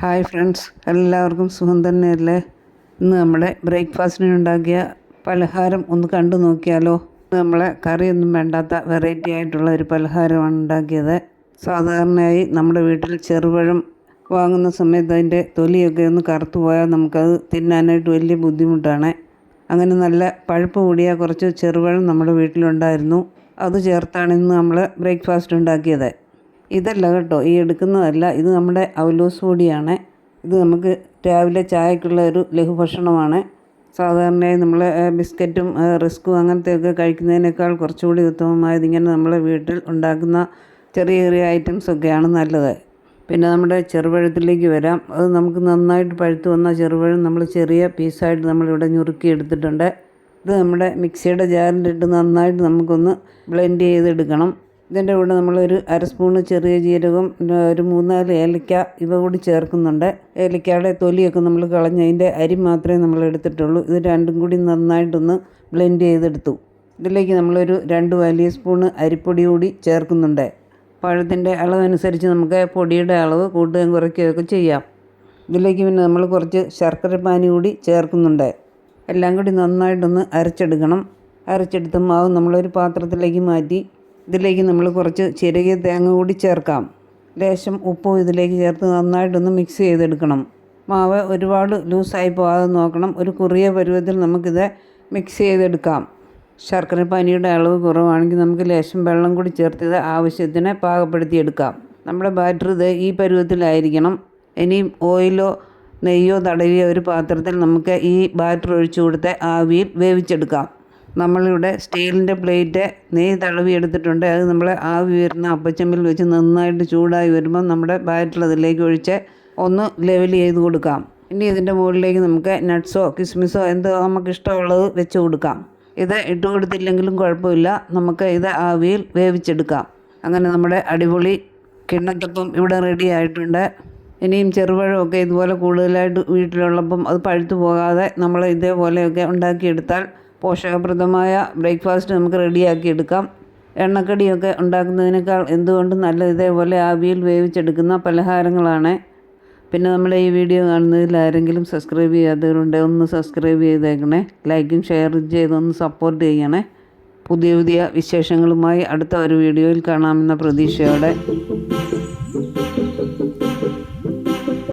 Hi friends എല്ലാവർക്കും സുഖം തന്നെയല്ലേ? ഇന്ന് നമ്മുടെ ബ്രേക്ക്ഫാസ്റ്റിന് ഉണ്ടാക്കിയ പലഹാരം ഒന്ന് കണ്ടു നോക്കിയാലോ? നമ്മളെ കറിയൊന്നും വേണ്ടാത്ത വെറൈറ്റി ആയിട്ടുള്ള ഒരു പലഹാരമാണ് ഉണ്ടാക്കിയത്. സാധാരണയായി നമ്മുടെ വീട്ടിൽ ചെറുപഴം വാങ്ങുന്ന സമയത്ത് അതിന്റെ തൊലിയൊക്കെ ഒന്ന് കറുത്തു പോയാൽ നമുക്കത് തിന്നാനായിട്ട് വലിയ ബുദ്ധിമുട്ടാണ്. അങ്ങനെ നല്ല പഴുപ്പ് കൂടിയ കുറച്ച് ചെറുപഴം നമ്മുടെ വീട്ടിലുണ്ടായിരുന്നു. അത് ചേർത്താണ് ഇന്ന് നമ്മൾ ബ്രേക്ക്ഫാസ്റ്റ് ഉണ്ടാക്കിയത്. ഇതല്ല കേട്ടോ ഈ എടുക്കുന്നതല്ല. ഇത് നമ്മുടെ ഔലോസ് പൊടിയാണ്. ഇത് നമുക്ക് രാവിലെ ചായക്കുള്ള ഒരു ലഘുഭക്ഷണമാണ് സാധാരണയായി നമ്മൾ ബിസ്ക്കറ്റും റിസ്ക്കും അങ്ങനത്തെയൊക്കെ കഴിക്കുന്നതിനേക്കാൾ കുറച്ചുകൂടി ഉത്തമമായത് ഇങ്ങനെ നമ്മളെ വീട്ടിൽ ഉണ്ടാക്കുന്ന ചെറിയ ചെറിയ ഐറ്റംസ് ഒക്കെയാണ് നല്ലത്. പിന്നെ നമ്മുടെ ചെറുപഴത്തിലേക്ക് വരാം. അത് നമുക്ക് നന്നായിട്ട് പഴുത്ത് വന്ന ചെറുപഴം നമ്മൾ ചെറിയ പീസായിട്ട് നമ്മളിവിടെ ഞുറുക്കി എടുത്തിട്ടുണ്ട് ഇത് നമ്മുടെ മിക്സിയുടെ ജാറിലിട്ട് നന്നായിട്ട് നമുക്കൊന്ന് ബ്ലെൻഡ് ചെയ്തെടുക്കണം. ഇതിന്റെ കൂടെ നമ്മളൊരു അര സ്പൂണ് ചെറിയ ജീരകം ഒരു മൂന്നാൽ ഏലക്ക ഇവ കൂടി ചേർക്കുന്നുണ്ട്. ഏലക്കയുടെ തൊലിയൊക്കെ നമ്മൾ കളഞ്ഞ് അതിന്റെ അരി മാത്രമേ നമ്മൾ എടുത്തിട്ടുള്ളൂ. ഇത് രണ്ടും കൂടി നന്നായിട്ടൊന്ന് ബ്ലെൻഡ് ചെയ്തെടുത്തു. ഇതിലേക്ക് നമ്മളൊരു രണ്ട് വലിയ സ്പൂണ് അരിപ്പൊടി കൂടി ചേർക്കുന്നുണ്ട്. പഴത്തിന്റെ അളവനുസരിച്ച് നമുക്ക് പൊടിയുടെ അളവ് കൂട്ടുകയും കുറയ്ക്കുകയൊക്കെ ചെയ്യാം. ഇതിലേക്ക് പിന്നെ നമ്മൾ കുറച്ച് ശർക്കര പാനി കൂടി ചേർക്കുന്നുണ്ട്. എല്ലാം കൂടി നന്നായിട്ടൊന്ന് അരച്ചെടുക്കണം. അരച്ചെടുത്ത മാവ് നമ്മളൊരു പാത്രത്തിലേക്ക് മാറ്റി ഇതിലേക്ക് നമ്മൾ കുറച്ച് ചിരകിയ തേങ്ങ കൂടി ചേർക്കാം. ലേശം ഉപ്പും ഇതിലേക്ക് ചേർത്ത് നന്നായിട്ടൊന്ന് മിക്സ് ചെയ്തെടുക്കണം. മാവ് ഒരുപാട് ലൂസായി പോകാതെ നോക്കണം. ഒരു കുറിയ പരുവത്തിൽ നമുക്കിത് മിക്സ് ചെയ്തെടുക്കാം. ശർക്കര പനിയുടെ അളവ് കുറവാണെങ്കിൽ നമുക്ക് ലേശം വെള്ളം കൂടി ചേർത്ത് ഇത് ആവശ്യത്തിന് പാകപ്പെടുത്തിയെടുക്കാം. നമ്മുടെ ബാറ്റർ ഇത് ഈ പരുവത്തിലായിരിക്കണം. ഇനിയും ഓയിലോ നെയ്യോ തടവിയ ഒരു പാത്രത്തിൽ നമുക്ക് ഈ ബാറ്റർ ഒഴിച്ചു കൊടുത്ത് ആവിയിൽ വേവിച്ചെടുക്കാം. നമ്മളിവിടെ സ്റ്റീലിന്റെ പ്ലേറ്റ് നെയ്യ് തടവി എടുത്തിട്ടുണ്ട് അത് നമ്മൾ ആവി വരുന്ന അപ്പച്ചമ്പിൽ വെച്ച് നന്നായിട്ട് ചൂടായി വരുമ്പോൾ നമ്മുടെ ബാറ്റർ അതിലേക്ക് ഒഴിച്ച് ഒന്ന് ലെവൽ ചെയ്ത് കൊടുക്കാം. ഇനി ഇതിന്റെ മുകളിലേക്ക് നമുക്ക് നട്ട്സോ കിസ്മിസോ എന്തോ നമുക്ക് ഇഷ്ടമുള്ളത് വെച്ച് കൊടുക്കാം. ഇത് ഇട്ട് കൊടുത്തില്ലെങ്കിലും കുഴപ്പമില്ല. നമുക്ക് ഇത് ആവിയിൽ വേവിച്ചെടുക്കാം. അങ്ങനെ നമ്മുടെ അടിപൊളി കിണ്ണത്തപ്പം ഇവിടെ റെഡി ആയിട്ടുണ്ട്. ഇനിയും ചെറുപഴമൊക്കെ ഇതുപോലെ കൂടുതലായിട്ട് വീട്ടിലുള്ളപ്പം അത് പഴുത്തു പോകാതെ നമ്മൾ ഇതേപോലെയൊക്കെ ഉണ്ടാക്കിയെടുത്താൽ പോഷകപ്രദമായ ബ്രേക്ക്ഫാസ്റ്റ് നമുക്ക് റെഡിയാക്കി എടുക്കാം. എണ്ണക്കടിയൊക്കെ ഉണ്ടാക്കുന്നതിനേക്കാൾ എന്തുകൊണ്ടും നല്ല ഇതേപോലെ ആവിയിൽ വേവിച്ചെടുക്കുന്ന പലഹാരങ്ങളാണ്. പിന്നെ നമ്മൾ ഈ വീഡിയോ കാണുന്നതിൽ ആരെങ്കിലും സബ്സ്ക്രൈബ് ചെയ്യാത്തവരുണ്ടെങ്കിൽ ഒന്ന് സബ്സ്ക്രൈബ് ചെയ്തേക്കണേ. ലൈക്കും ഷെയറും ചെയ്തൊന്ന് സപ്പോർട്ട് ചെയ്യണേ. പുതിയ പുതിയ വിശേഷങ്ങളുമായി അടുത്ത ഒരു വീഡിയോയിൽ കാണാമെന്ന പ്രതീക്ഷയോടെ.